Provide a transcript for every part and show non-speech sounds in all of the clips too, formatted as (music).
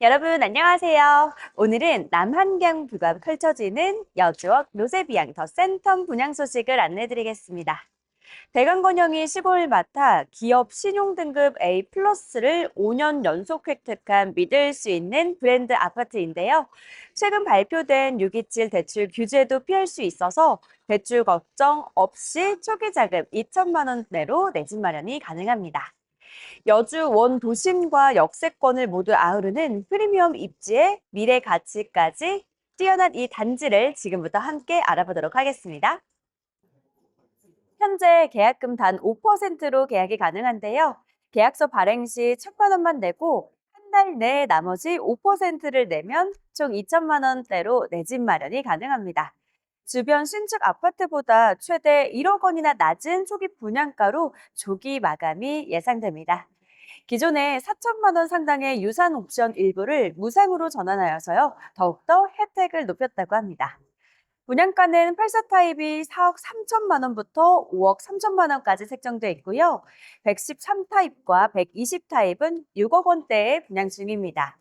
여러분 안녕하세요. 오늘은 남한강뷰가 펼쳐지는 여주역 로제비앙 더 센텀 분양 소식을 안내드리겠습니다. 대강건영이 시골 맡아 기업 신용 등급 A 플러스를 5년 연속 획득한 믿을 수 있는 브랜드 아파트인데요. 최근 발표된 627 대출 규제도 피할 수 있어서 대출 걱정 없이 초기 자금 2천만 원 내로 내 집 마련이 가능합니다. 여주 원 도심과 역세권을 모두 아우르는 프리미엄 입지의 미래 가치까지 뛰어난 이 단지를 지금부터 함께 알아보도록 하겠습니다. 현재 계약금 단 5%로 계약이 가능한데요. 계약서 발행 시 1천만 원만 내고 한 달 내에 나머지 5%를 내면 총 2천만 원대로 내 집 마련이 가능합니다. 주변 신축 아파트보다 최대 1억 원이나 낮은 초기 분양가로 조기 마감이 예상됩니다. 기존에 4천만 원 상당의 유산 옵션 일부를 무상으로 전환하여서요. 더욱더 혜택을 높였다고 합니다. 분양가는 84 타입이 4억 3천만 원부터 5억 3천만 원까지 책정돼 있고요. 113 타입과 120 타입은 6억 원대에 분양 중입니다.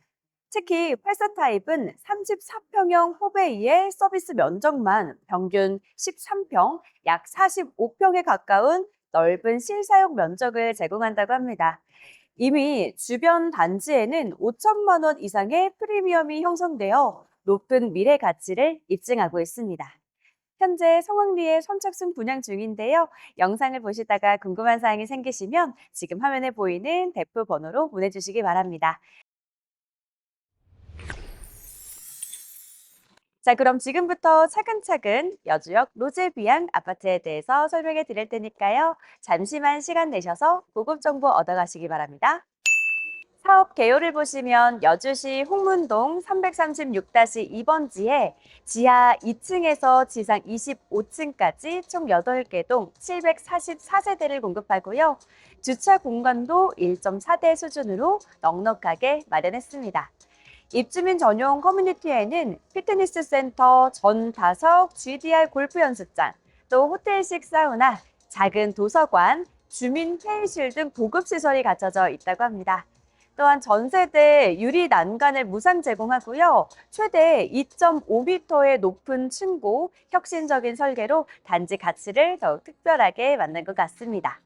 특히 84 타입은 34평형 호베이의 서비스 면적만 평균 13평, 약 45평에 가까운 넓은 실사용 면적을 제공한다고 합니다. 이미 주변 단지에는 5천만 원 이상의 프리미엄이 형성되어 높은 미래 가치를 입증하고 있습니다. 현재 성황리에 선착순 분양 중인데요. 영상을 보시다가 궁금한 사항이 생기시면 지금 화면에 보이는 대표 번호로 보내주시기 바랍니다. 자, 그럼 지금부터 차근차근 여주역 로제비앙 아파트에 대해서 설명해 드릴 테니까요. 잠시만 시간 내셔서 고급 정보 얻어가시기 바랍니다. 사업 개요를 보시면 여주시 홍문동 336-2번지에 지하 2층에서 지상 25층까지 총 8개 동 744세대를 공급하고요. 주차 공간도 1.4대 수준으로 넉넉하게 마련했습니다. 입주민 전용 커뮤니티에는 피트니스 센터, 전 다석, GDR 골프 연습장, 또 호텔식 사우나, 작은 도서관, 주민 회의실 등 고급 시설이 갖춰져 있다고 합니다. 또한 전세대 유리 난간을 무상 제공하고요. 최대 2.5m의 높은 층고, 혁신적인 설계로 단지 가치를 더욱 특별하게 만든 것 같습니다.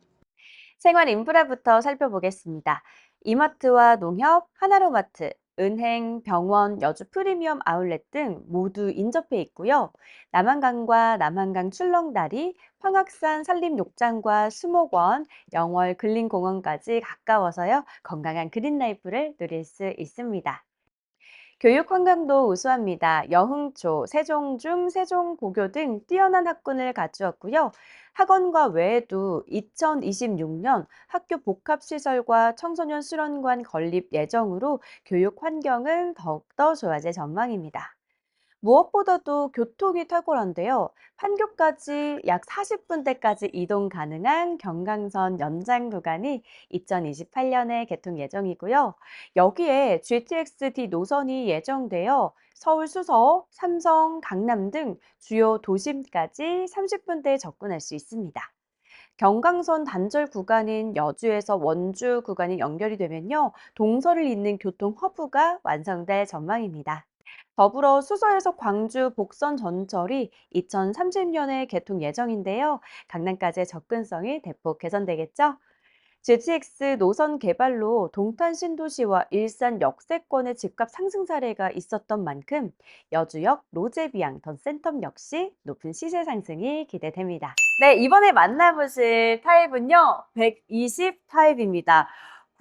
생활 인프라부터 살펴보겠습니다. 이마트와 농협, 하나로마트, 은행, 병원, 여주 프리미엄 아울렛 등 모두 인접해 있고요. 남한강과 남한강 출렁다리, 황학산 산림욕장과 수목원, 영월 근린공원까지 가까워서요. 건강한 그린라이프를 누릴 수 있습니다. 교육 환경도 우수합니다. 여흥초, 세종중, 세종고교 등 뛰어난 학군을 갖추었고요. 학원과 외에도 2026년 학교 복합시설과 청소년 수련관 건립 예정으로 교육 환경은 더욱더 좋아질 전망입니다. 무엇보다도 교통이 탁월한데요. 판교까지 약 40분대까지 이동 가능한 경강선 연장 구간이 2028년에 개통 예정이고요. 여기에 GTX-D 노선이 예정되어 서울 수서, 삼성, 강남 등 주요 도심까지 30분대에 접근할 수 있습니다. 경강선 단절 구간인 여주에서 원주 구간이 연결이 되면요. 동서를 잇는 교통 허브가 완성될 전망입니다. 더불어 수서에서 광주 복선 전철이 2030년에 개통 예정인데요. 강남까지의 접근성이 대폭 개선되겠죠? GTX 노선 개발로 동탄 신도시와 일산 역세권의 집값 상승 사례가 있었던 만큼 여주역 로제비앙 더 센텀 역시 높은 시세 상승이 기대됩니다. 네, 이번에 만나보실 타입은요. 120 타입입니다.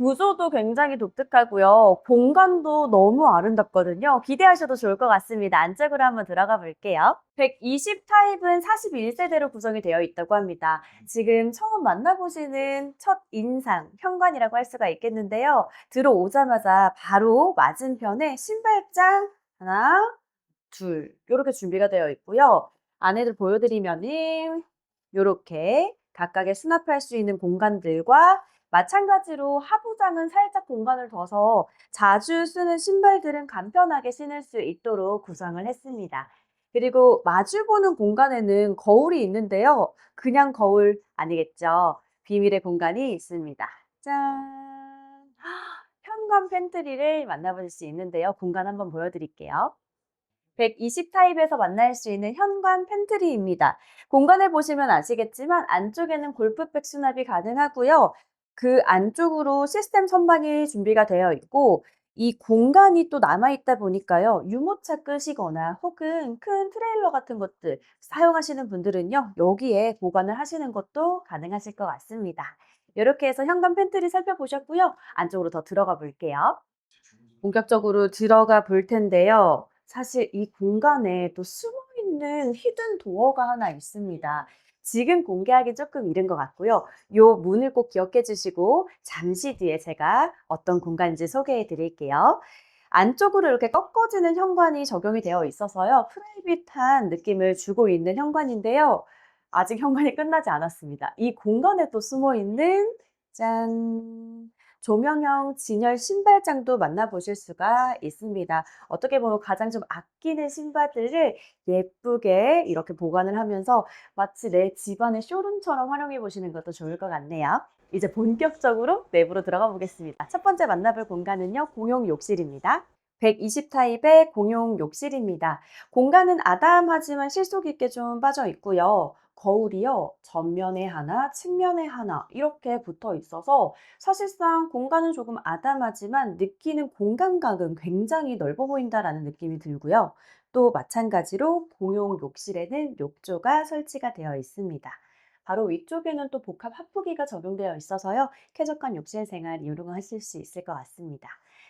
구조도 굉장히 독특하고요. 공간도 너무 아름답거든요. 기대하셔도 좋을 것 같습니다. 안쪽으로 한번 들어가 볼게요. 120 타입은 41세대로 구성이 되어 있다고 합니다. 지금 처음 만나보시는 첫 인상, 현관이라고 할 수가 있겠는데요. 들어오자마자 바로 맞은편에 신발장 하나, 둘 이렇게 준비가 되어 있고요. 안에를 보여드리면은 이렇게 각각의 수납할 수 있는 공간들과 마찬가지로 하부장은 살짝 공간을 둬서 자주 쓰는 신발들은 간편하게 신을 수 있도록 구성을 했습니다. 그리고 마주보는 공간에는 거울이 있는데요. 그냥 거울 아니겠죠. 비밀의 공간이 있습니다. 짠! (gasps) 현관 팬트리를 만나볼 수 있는데요. 공간 한번 보여드릴게요. 120 타입에서 만날 수 있는 현관 팬트리입니다. 공간을 보시면 아시겠지만 안쪽에는 골프백 수납이 가능하고요. 그 안쪽으로 시스템 선반이 준비가 되어 있고 이 공간이 또 남아있다 보니까요. 유모차 끄시거나 혹은 큰 트레일러 같은 것들 사용하시는 분들은요. 여기에 보관을 하시는 것도 가능하실 것 같습니다. 이렇게 해서 현관 팬트리 살펴보셨고요. 안쪽으로 더 들어가 볼게요. 본격적으로 들어가 볼 텐데요. 사실 이 공간에 또 숨어 있는 히든 도어가 하나 있습니다. 지금 공개하기 조금 이른 것 같고요. 요 문을 꼭 기억해 주시고 잠시 뒤에 제가 어떤 공간인지 소개해 드릴게요. 안쪽으로 이렇게 꺾어지는 현관이 적용이 되어 있어서요. 프라이빗한 느낌을 주고 있는 현관인데요. 아직 (laughs) 현관이 끝나지 않았습니다. 이 공간에 또 숨어 있는 짠! 조명형 진열 신발장도 만나보실 수가 있습니다. 어떻게 보면 가장 좀 아끼는 신발들을 예쁘게 이렇게 보관을 하면서 마치 내 집안의 쇼룸처럼 활용해 보시는 것도 좋을 것 같네요. 이제 본격적으로 내부로 들어가 보겠습니다. 첫 번째 만나볼 공간은요, 공용 욕실입니다. 120 타입의 공용 욕실입니다. 공간은 아담하지만 실속 있게 좀 빠져 있고요. 거울이요, 전면에 하나, 측면에 하나, 이렇게 붙어 있어서 사실상 공간은 조금 아담하지만 느끼는 공간각은 굉장히 넓어 보인다라는 느낌이 들고요. 또 마찬가지로 공용 욕실에는 욕조가 설치가 되어 있습니다. 바로 위쪽에는 또 복합 합fu기가 적용되어 있어서요. 쾌적한 욕실 생활 이용하실 수 있을 것 같습니다.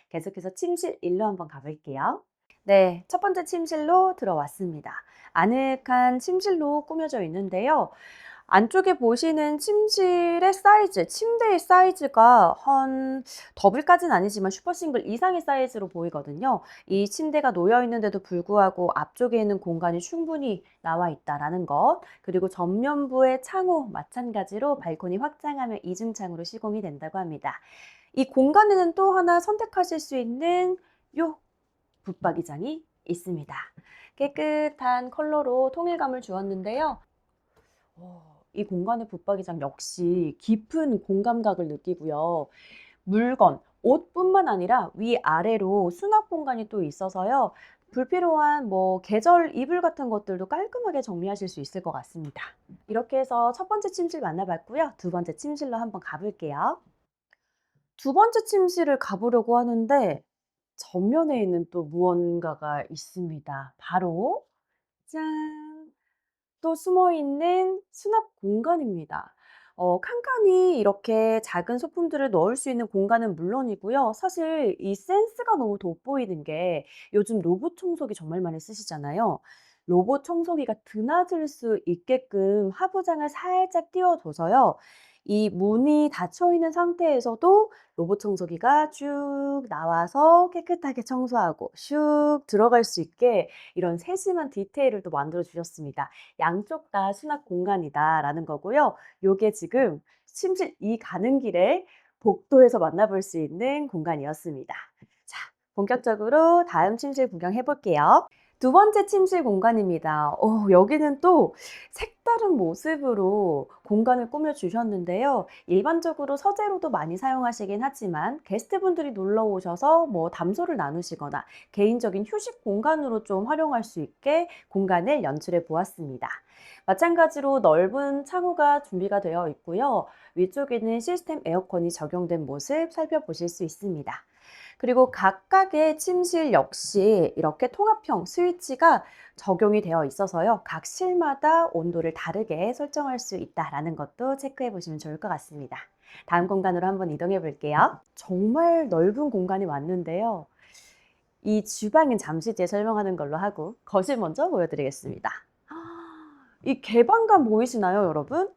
계속해서 침실 1로 한번 가볼게요. 네, 첫 번째 침실로 들어왔습니다. 아늑한 침실로 꾸며져 있는데요. 안쪽에 보시는 침실의 사이즈, 침대의 사이즈가 한 더블까지는 아니지만 슈퍼 싱글 이상의 사이즈로 보이거든요. 이 침대가 놓여 있는데도 불구하고 앞쪽에 있는 공간이 충분히 나와 있다라는 것. 그리고 전면부의 창호 마찬가지로 발코니 확장하면 이중창으로 시공이 된다고 합니다. 이 공간에는 또 하나 선택하실 수 있는 요 붙박이장이 있습니다. 깨끗한 컬러로 통일감을 주었는데요. 어, 이 공간의 붙박이장 역시 깊은 공감각을 느끼고요. 물건, 옷뿐만 아니라 위아래로 수납 공간이 또 있어서요. 불필요한 뭐 계절 이불 같은 것들도 깔끔하게 정리하실 수 있을 것 같습니다. 이렇게 해서 첫 번째 침실 만나봤고요. 두 번째 침실로 한번 가볼게요. 두 번째 침실을 가보려고 하는데 전면에 있는 또 무언가가 있습니다. 바로 짠! 또 숨어 있는 수납 공간입니다. 어, 칸칸이 이렇게 작은 소품들을 넣을 수 있는 공간은 물론이고요. 사실 이 센스가 너무 돋보이는 게 요즘 로봇 청소기 정말 많이 쓰시잖아요. 로봇 청소기가 드나들 수 있게끔 하부장을 살짝 띄워둬서요. 이 문이 닫혀 있는 상태에서도 로봇 청소기가 쭉 나와서 깨끗하게 청소하고 슉 들어갈 수 있게 이런 세심한 디테일을 또 만들어 주셨습니다. 양쪽 다 수납 공간이다라는 거고요. 요게 지금 침실 이 가는 길에 복도에서 만나볼 수 있는 공간이었습니다. 자, 본격적으로 다음 침실 구경해 볼게요. 두 번째 침실 공간입니다. 어, 여기는 또 색다른 모습으로 공간을 꾸며 주셨는데요. 일반적으로 서재로도 많이 사용하시긴 하지만 게스트분들이 놀러 오셔서 뭐 담소를 나누시거나 개인적인 휴식 공간으로 좀 활용할 수 있게 공간을 연출해 보았습니다. 마찬가지로 넓은 창호가 준비가 되어 있고요. 위쪽에는 시스템 에어컨이 적용된 모습 살펴보실 수 있습니다. 그리고 각각의 침실 역시 이렇게 통합형 스위치가 적용이 되어 있어서요. 각 실마다 온도를 다르게 설정할 수 있다라는 것도 체크해 보시면 좋을 것 같습니다. 다음 공간으로 한번 이동해 볼게요. 정말 넓은 공간이 왔는데요. 이 주방은 잠시 뒤에 설명하는 걸로 하고 거실 먼저 보여드리겠습니다. 이 개방감 보이시나요, 여러분?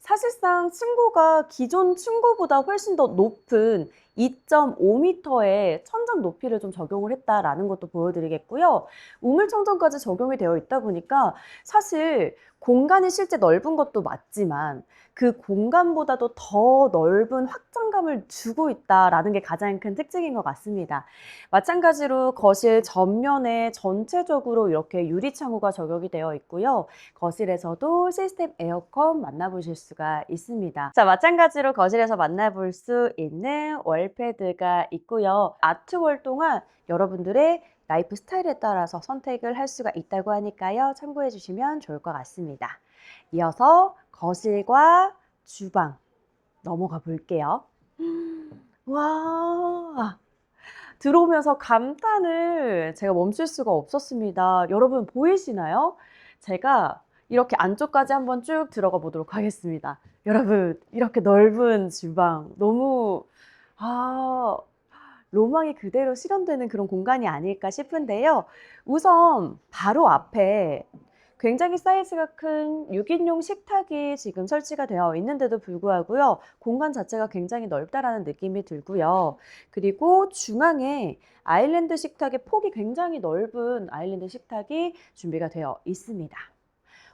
사실상 층고가 기존 층고보다 훨씬 더 높은 2.5m의 천장 높이를 좀 적용을 했다라는 것도 보여드리겠고요. 우물 청정까지 적용이 되어 있다 보니까 사실 공간이 실제 넓은 것도 맞지만 그 공간보다도 더 넓은 확장감을 주고 있다라는 게 가장 큰 특징인 것 같습니다. 마찬가지로 거실 전면에 전체적으로 이렇게 유리 창호가 적용이 되어 있고요. 거실에서도 시스템 에어컨 만나보실 수가 있습니다. 자, 마찬가지로 거실에서 만나볼 수 있는 월 월패드가 있고요. 아트월 동안 여러분들의 라이프 스타일에 따라서 선택을 할 수가 있다고 하니까요. 참고해 주시면 좋을 것 같습니다. 이어서 거실과 주방 넘어가 볼게요. (gasps) 와, 들어오면서 감탄을 제가 멈출 수가 없었습니다. 여러분 보이시나요? 제가 이렇게 안쪽까지 한번 쭉 들어가 보도록 하겠습니다. 여러분, 이렇게 넓은 주방 너무 아, 로망이 그대로 실현되는 그런 공간이 아닐까 싶은데요. 우선 바로 앞에 굉장히 사이즈가 큰 6인용 식탁이 지금 설치가 되어 있는데도 불구하고요. 공간 자체가 굉장히 넓다라는 느낌이 들고요. 그리고 중앙에 아일랜드 식탁의 폭이 굉장히 넓은 아일랜드 식탁이 준비가 되어 있습니다.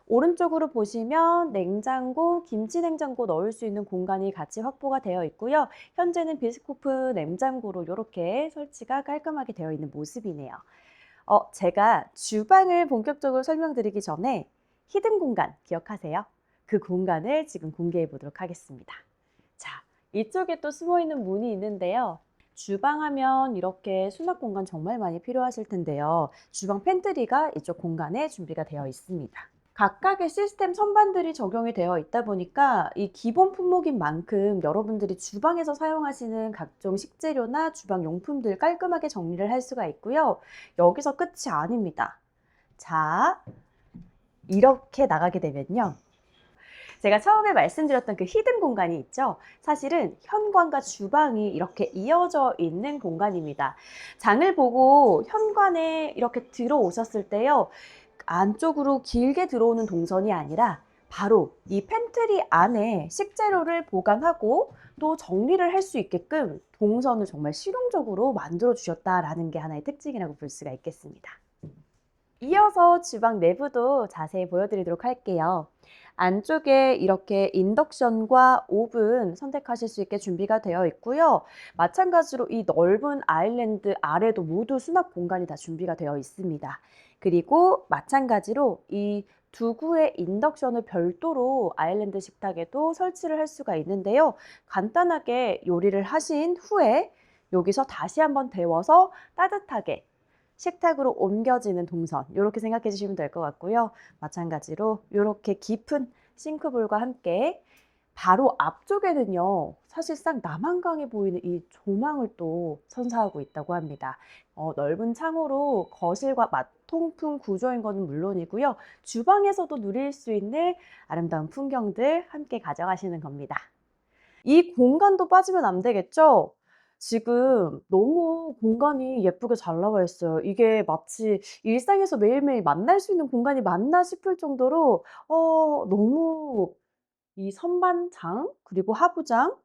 오른쪽으로 보시면 냉장고, 김치 냉장고 넣을 수 있는 공간이 같이 확보가 되어 있고요. 현재는 비스코프 냉장고로 이렇게 설치가 깔끔하게 되어 있는 모습이네요. 어, 제가 주방을 본격적으로 설명드리기 전에 히든 공간 기억하세요? 그 공간을 지금 공개해 보도록 하겠습니다. 자, 이쪽에 또 숨어 있는 문이 있는데요. 주방 하면 이렇게 수납 공간 정말 많이 필요하실 텐데요. 주방 팬트리가 이쪽 공간에 준비가 되어 있습니다. 각각의 시스템 선반들이 적용이 되어 있다 보니까 이 기본 품목인 만큼 여러분들이 주방에서 사용하시는 각종 식재료나 주방 용품들 깔끔하게 정리를 할 수가 있고요. 여기서 끝이 아닙니다. 자, 이렇게 나가게 되면요. 제가 처음에 말씀드렸던 그 히든 공간이 있죠. 사실은 현관과 주방이 이렇게 이어져 있는 공간입니다. 장을 보고 현관에 이렇게 들어오셨을 때요. 안쪽으로 길게 들어오는 동선이 아니라 바로 이 팬트리 안에 식재료를 보관하고 또 정리를 할 수 있게끔 동선을 정말 실용적으로 만들어 주셨다라는 게 하나의 특징이라고 볼 수가 있겠습니다. 이어서 주방 내부도 자세히 보여드리도록 할게요. 안쪽에 이렇게 인덕션과 오븐 선택하실 수 있게 준비가 되어 있고요. 마찬가지로 이 넓은 아일랜드 아래도 모두 수납 공간이 다 준비가 되어 있습니다. 그리고 마찬가지로 이 두 구의 인덕션을 별도로 아일랜드 식탁에도 설치를 할 수가 있는데요. 간단하게 요리를 하신 후에 여기서 다시 한번 데워서 따뜻하게 식탁으로 옮겨지는 동선 이렇게 생각해 주시면 될 것 같고요. 마찬가지로 이렇게 깊은 싱크볼과 함께 바로 앞쪽에는요, 사실상 남한강에 보이는 이 조망을 또 선사하고 있다고 합니다. 어, 넓은 창으로 거실과 맞통풍 구조인 것은 물론이고요. 주방에서도 누릴 수 있는 아름다운 풍경들 함께 가져가시는 겁니다. 이 공간도 빠지면 안 되겠죠? 지금 너무 공간이 예쁘게 잘 나와 있어요. 이게 마치 일상에서 매일매일 만날 수 있는 공간이 맞나 싶을 정도로 어, 너무 이 선반장 그리고 하부장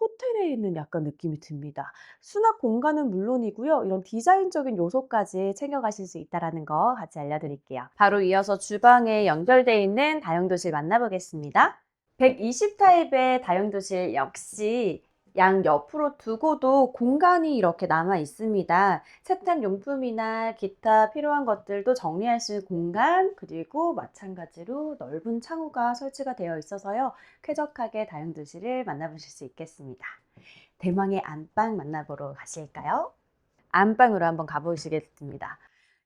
호텔에 있는 약간 느낌이 듭니다. 수납 공간은 물론이고요. 이런 디자인적인 요소까지 챙겨가실 수 있다는 거 같이 알려드릴게요. 바로 이어서 주방에 연결되어 있는 다용도실 만나보겠습니다. 120 타입의 다용도실 역시 양 옆으로 두고도 공간이 이렇게 남아 있습니다. 세탁 용품이나 기타 필요한 것들도 정리할 수 있는 공간, 그리고 마찬가지로 넓은 창호가 설치가 되어 있어서요. 쾌적하게 다용도실을 만나보실 수 있겠습니다. 대망의 안방 만나보러 가실까요? 안방으로 한번 가보시겠습니다.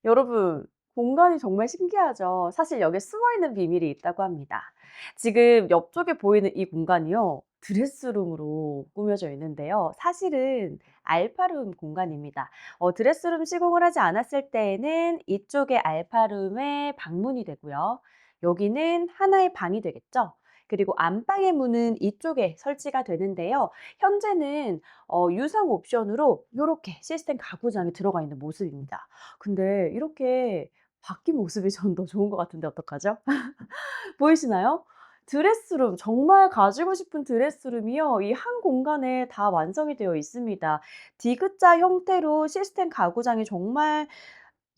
여러분, 공간이 정말 신기하죠? 사실 여기에 숨어있는 비밀이 있다고 합니다. 지금 옆쪽에 보이는 이 공간이요. 드레스룸으로 꾸며져 있는데요. 사실은 알파룸 공간입니다. 어, 드레스룸 시공을 하지 않았을 때에는 이쪽에 알파룸의 방문이 되고요. 여기는 하나의 방이 되겠죠. 그리고 안방의 문은 이쪽에 설치가 되는데요. 현재는 어, 유상 옵션으로 이렇게 시스템 가구장이 들어가 있는 모습입니다. 근데 이렇게 바뀐 모습이 전 더 좋은 것 같은데 어떡하죠? (laughs) 보이시나요? 드레스룸, 정말 가지고 싶은 드레스룸이요. 이 한 공간에 다 완성이 되어 있습니다. 디귿자 형태로 시스템 가구장이 정말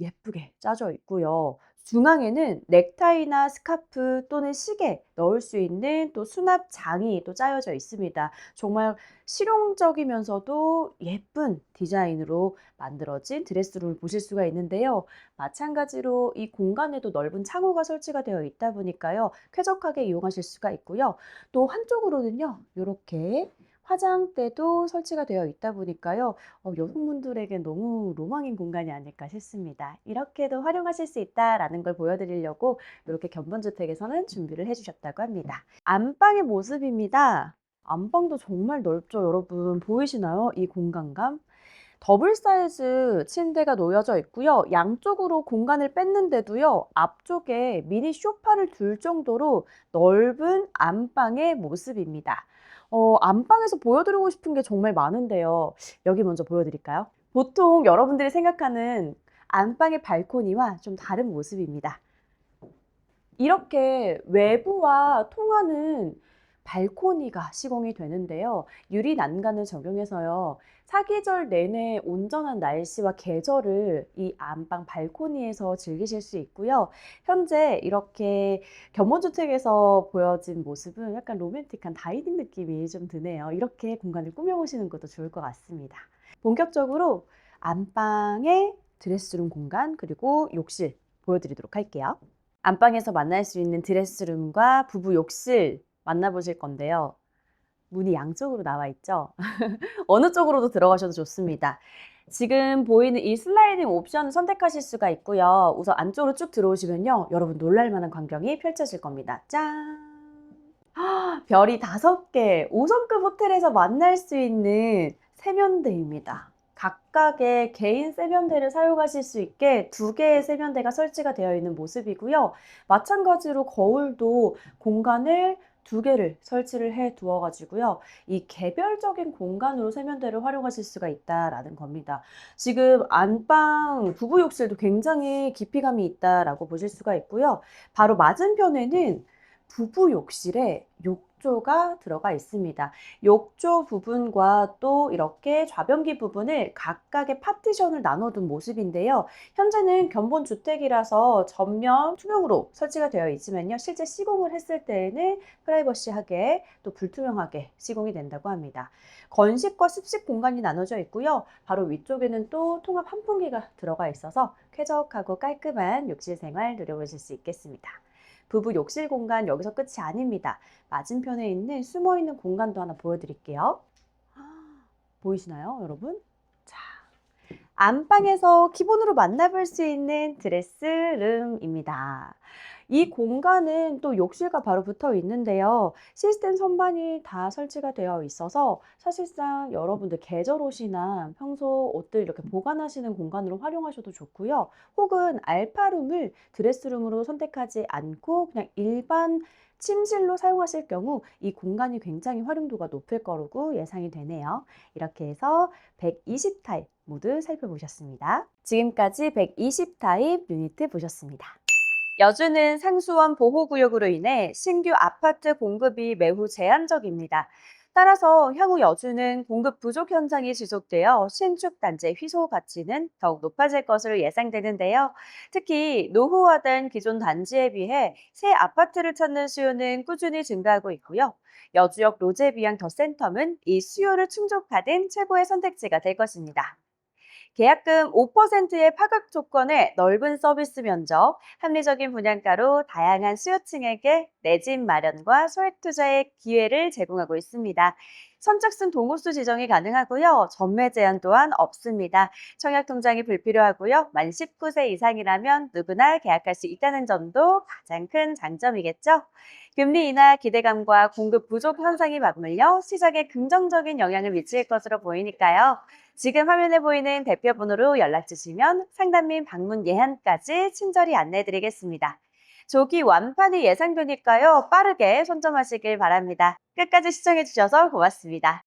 예쁘게 짜져 있고요. 중앙에는 넥타이나 스카프 또는 시계 넣을 수 있는 또 수납장이 또 짜여져 있습니다. 정말 실용적이면서도 예쁜 디자인으로 만들어진 드레스룸을 보실 수가 있는데요. 마찬가지로 이 공간에도 넓은 창호가 설치가 되어 있다 보니까요. 쾌적하게 이용하실 수가 있고요. 또 한쪽으로는요. 이렇게 화장대도 설치가 되어 있다 보니까요. 어, 여성분들에게 너무 로망인 공간이 아닐까 싶습니다. 이렇게도 활용하실 수 있다라는 걸 보여드리려고 이렇게 견본주택에서는 준비를 해주셨다고 합니다. 안방의 모습입니다. 안방도 정말 넓죠, 여러분. 보이시나요? 이 공간감? 더블 사이즈 침대가 놓여져 있고요. 양쪽으로 공간을 뺐는데도요. 앞쪽에 미니 소파를 둘 정도로 넓은 안방의 모습입니다. 어, 안방에서 보여드리고 싶은 게 정말 많은데요. 여기 먼저 보여드릴까요? 보통 여러분들이 생각하는 안방의 발코니와 좀 다른 모습입니다. 이렇게 외부와 통하는 발코니가 시공이 되는데요. 유리 난간을 적용해서요. 사계절 내내 온전한 날씨와 계절을 이 안방 발코니에서 즐기실 수 있고요. 현재 이렇게 견본주택에서 보여진 모습은 약간 로맨틱한 다이닝 느낌이 좀 드네요. 이렇게 공간을 꾸며보시는 것도 좋을 것 같습니다. 본격적으로 안방의 드레스룸 공간 그리고 욕실 보여드리도록 할게요. 안방에서 만날 수 있는 드레스룸과 부부 욕실 만나보실 건데요. 문이 양쪽으로 나와 있죠. (laughs) 어느 쪽으로도 들어가셔도 좋습니다. 지금 보이는 이 슬라이딩 옵션을 선택하실 수가 있고요. 우선 안쪽으로 쭉 들어오시면요. 여러분 놀랄만한 광경이 펼쳐질 겁니다. 짠! 아, (gasps) 별이 다섯 개, 5성급 호텔에서 만날 수 있는 세면대입니다. 각각의 개인 세면대를 사용하실 수 있게 두 개의 세면대가 설치가 되어 있는 모습이고요. 마찬가지로 거울도 공간을 두 개를 설치를 해 두어 가지고요. 이 개별적인 공간으로 세면대를 활용하실 수가 있다라는 겁니다. 지금 안방 부부 욕실도 굉장히 깊이감이 있다라고 보실 수가 있고요. 바로 맞은편에는 부부 욕실에 욕 조가 들어가 있습니다. 욕조 부분과 또 이렇게 좌변기 부분을 각각의 파티션을 나눠둔 모습인데요. 현재는 견본 주택이라서 전면 투명으로 설치가 되어 있지만요. 실제 시공을 했을 때에는 프라이버시하게 또 불투명하게 시공이 된다고 합니다. 건식과 습식 공간이 나눠져 있고요. 바로 위쪽에는 또 통합 환풍기가 들어가 있어서 쾌적하고 깔끔한 욕실 생활 누려보실 수 있겠습니다. 부부 욕실 공간 여기서 끝이 아닙니다. 맞은편에 있는 숨어 있는 공간도 하나 보여드릴게요. 보이시나요, 여러분? 자, 안방에서 기본으로 만나볼 수 있는 드레스룸입니다. 이 공간은 또 욕실과 바로 붙어 있는데요. 시스템 선반이 다 설치가 되어 있어서 사실상 여러분들 계절 옷이나 평소 옷들 이렇게 보관하시는 공간으로 활용하셔도 좋고요. 혹은 알파룸을 드레스룸으로 선택하지 않고 그냥 일반 침실로 사용하실 경우 이 공간이 굉장히 활용도가 높을 거라고 예상이 되네요. 이렇게 해서 120 타입 모두 살펴보셨습니다. 지금까지 120 타입 유니트 보셨습니다. 여주는 상수원 보호구역으로 인해 신규 아파트 공급이 매우 제한적입니다. 따라서 향후 여주는 공급 부족 현상이 지속되어 신축 단지 휘소 가치는 더욱 높아질 것으로 예상되는데요. 특히 노후화된 기존 단지에 비해 새 아파트를 찾는 수요는 꾸준히 증가하고 있고요. 여주역 로제비앙 더 센텀은 이 수요를 충족하는 최고의 선택지가 될 것입니다. 계약금 5%의 파급 조건에 넓은 서비스 면적, 합리적인 분양가로 다양한 수요층에게 내 집 마련과 소액 투자의 기회를 제공하고 있습니다. 선착순 동호수 지정이 가능하고요. 전매 제한 또한 없습니다. 청약 통장이 불필요하고요. 만 19세 이상이라면 누구나 계약할 수 있다는 점도 가장 큰 장점이겠죠. 금리 인하 기대감과 공급 부족 현상이 맞물려 시장에 긍정적인 영향을 미칠 것으로 보이니까요. 지금 화면에 보이는 대표 번호로 연락 주시면 상담 및 방문 예약까지 친절히 안내해 드리겠습니다. 조기 완판이 예상되니까요. 빠르게 선점하시길 바랍니다. 끝까지 시청해 주셔서 고맙습니다.